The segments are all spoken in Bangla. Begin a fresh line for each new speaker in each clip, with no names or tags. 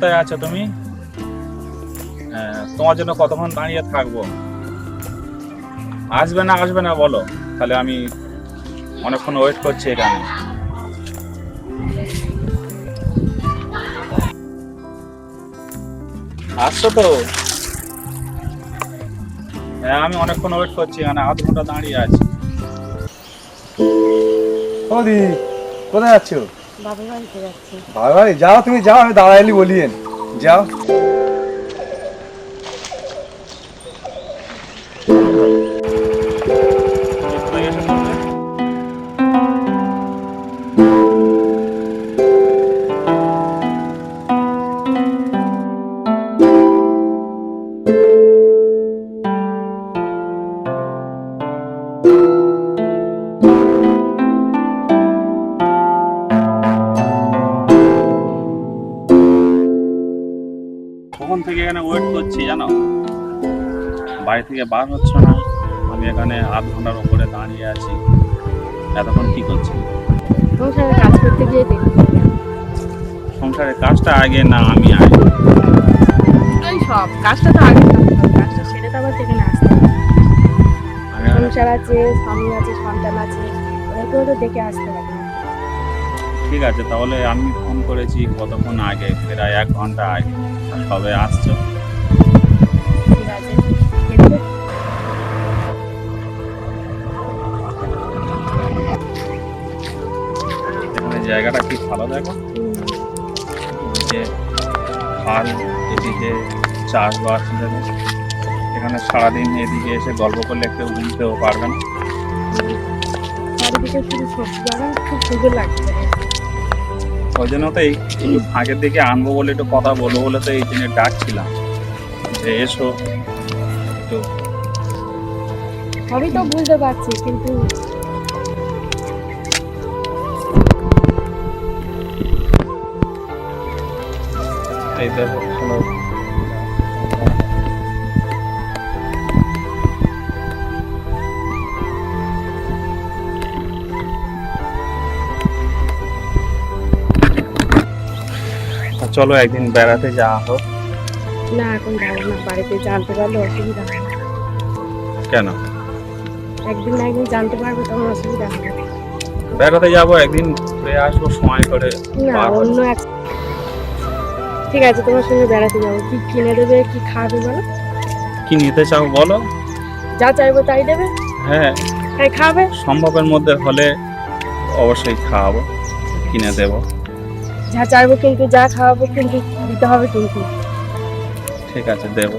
কোথায় আছো তুমি? হ্যাঁ, তোমার জন্য কতক্ষণ দাঁড়িয়ে থাকব? আসবে না আসবে না বলো। তাহলে আমি অনেকক্ষণ ওয়েট করছি এখানে। আসছো তো? হ্যাঁ আমি অনেকক্ষণ ওয়েট করছি এখানে আধ ঘণ্টা দাঁড়িয়ে আছি।
কোথায় যাচ্ছ?
বাবার বাড়িতে যাচ্ছি।
বাবা বাড়ি যাও তুমি যাও আমি দাঁড়াইলি বলিয়েন। যাও।
কখন থেকে এখানে ওয়েট করছি জানো? বাড়ি থেকে বার হচ্ছে না। আমি এখানে আধ ঘণ্টার উপরে দাঁড়িয়ে আছি। এতক্ষণ কি করছি?
সংসারে কাজ করতে গিয়ে
সংসারের কাজটা আগে না আমি আগে।
ওই সব কাজটা তো আগে কাজটা সেরে তো আবার সেখানে আসতে
আমি এখানে-
সংসার আছে স্বামী আছে সন্তান আছে ওদেরকেও তো দেখে আসতে হবে।
ঠিক আছে তাহলে আমি ফোন করেছি কতক্ষণ আগে? প্রায় এক ঘণ্টা আগে। সবে আসছো। জায়গাটা কি ভালো দেখো? যে এদিকে চাষবাস এখানে সারাদিন এদিকে এসে গল্প করলে কেউ বুঝতেও পারবে না।
খুব সুন্দর লাগছে।
ওই জন্য তো এই আগের দিকে আনব বলে একটু কথা বলব বলে তো এই দিনে ডাকছিলাম। যে এসো একটু
সবই তো বুঝতে পারছি কিন্তু
এই দেখো চলো একদিন বেড়াতে যাওয়া হোক।
না এখন যাব না বাড়িতে জানতে পারলে অসুবিধা হবে
কেন?
একদিন না একদিন জানতে পারবে তখন অসুবিধা হবে।
বেড়াতে যাব একদিন ঘুরে আসব সময় করে
না অন্য এক ঠিক আছে তোমার সঙ্গে বেড়াতে যাব। কি কিনে দেবে কি খাওয়াবে বলো?
কি নিতে চাও বলো?
যা চাইব তাই দেবে?
হ্যাঁ
তাই খাবে?
সম্ভবের মধ্যে হলে অবশ্যই খাওয়াবো কিনে দেবো।
যা চাইব কিন্তু যা খাওয়াবো কিন্তু দিতে হবে কিন্তু।
ঠিক আছে দেবো।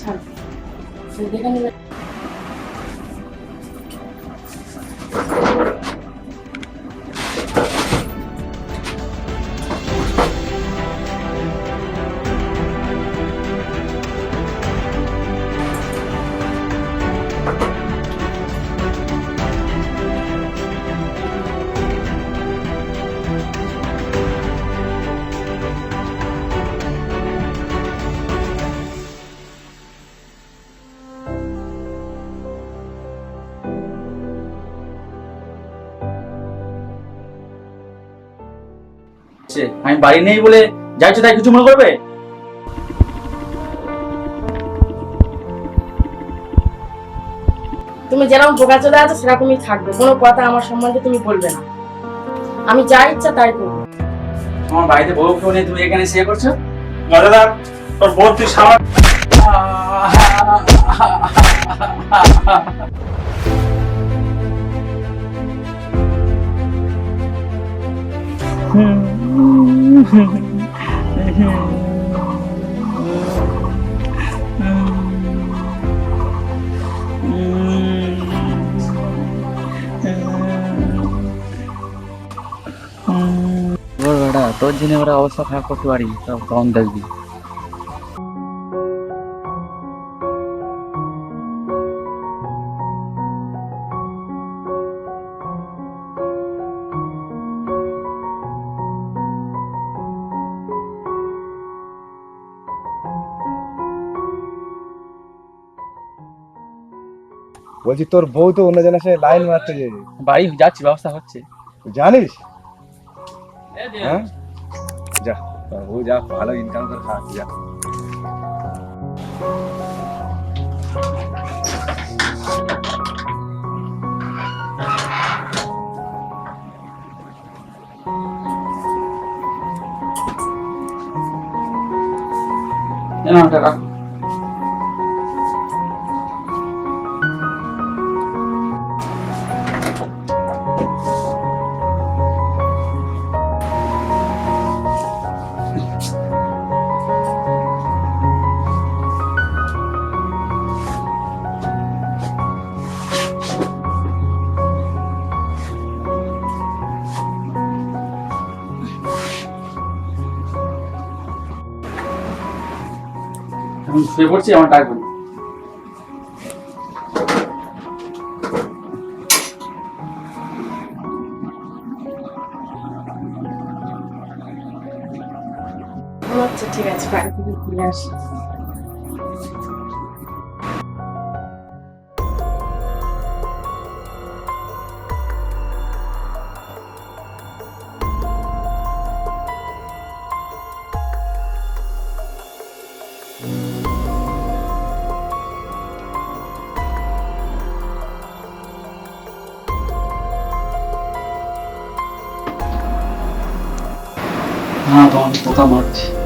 ছাড়ো
আমি বাড়ি নেই বলে যাইছো তাই কিছু মনে করবে?
তুমি যেরকম বোকা চলে আছো সেরকমই থাকবে। কোনো কথা আমার সম্বন্ধে তুমি বলবে না। আমি যা ইচ্ছা তাই করব।
তোমার বাড়িতে বউ কেউ নেই তুমি এখানে সে করছ?
মজাদার তোর বোন তুই সামা
তোর বেটা তোর জন্য ওরা অবস্থা খারাপ করতে পারি তখন দেখবি
বলছি তোর বউ তো অন্য জনের সাথে লাইন মারতে যে
বাড়ি যাচ্ছি ব্যবস্থা হচ্ছে।
জানিস? হ্যাঁ? যা তোর বউ যা ভালো ইনকাম করে খাওয়াচ্ছে যা।
নাও এখন শুয়ে পড়ছি আমার ডাকবেন
আচ্ছা ঠিক আছে বাড়ি থেকে ঘুরে আসি।
হ্যাঁ তোমার পোকা মারছি
টাকা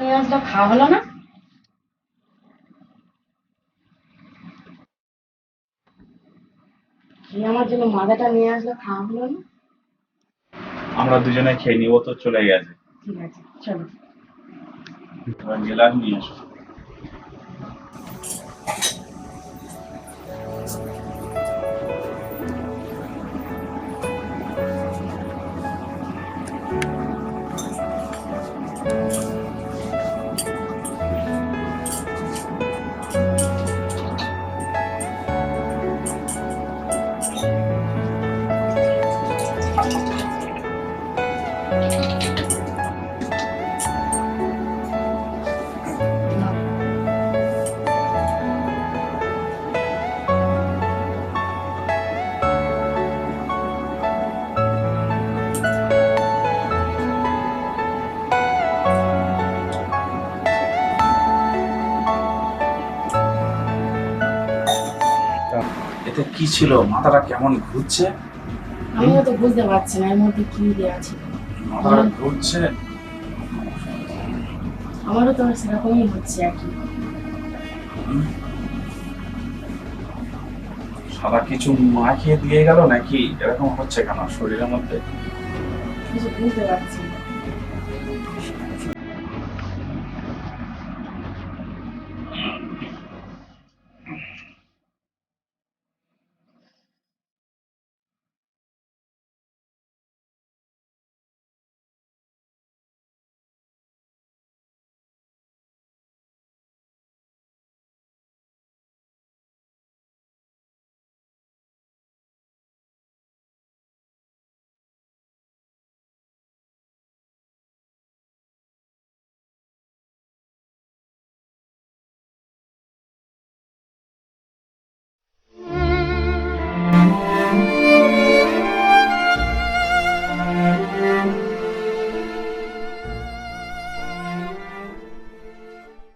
নিয়ে আসলো খাওয়া হলো না? কি আমার জন্য মাদাটা নিয়ে আসলো খাওয়া হলো না?
আমরা দুজনে খেয়ে নিব তো চলে গেছে।
ঠিক আছে চলো।
গেলাম নিয়ে আসো কি ছিল? মাথাটা কেমন ঘুরছে?
আমিও তো বুঝতে পারছি না এর মধ্যে কি দেওয়া ছিল
মাথাটা ঘুরছে?
আমারও তো সেরকমই হচ্ছে আর কি।
সারা কিছু মাখিয়ে দিয়ে গেল নাকি এরকম হচ্ছে কেন শরীরের মধ্যে?
কিছু বুঝতে পারছি না।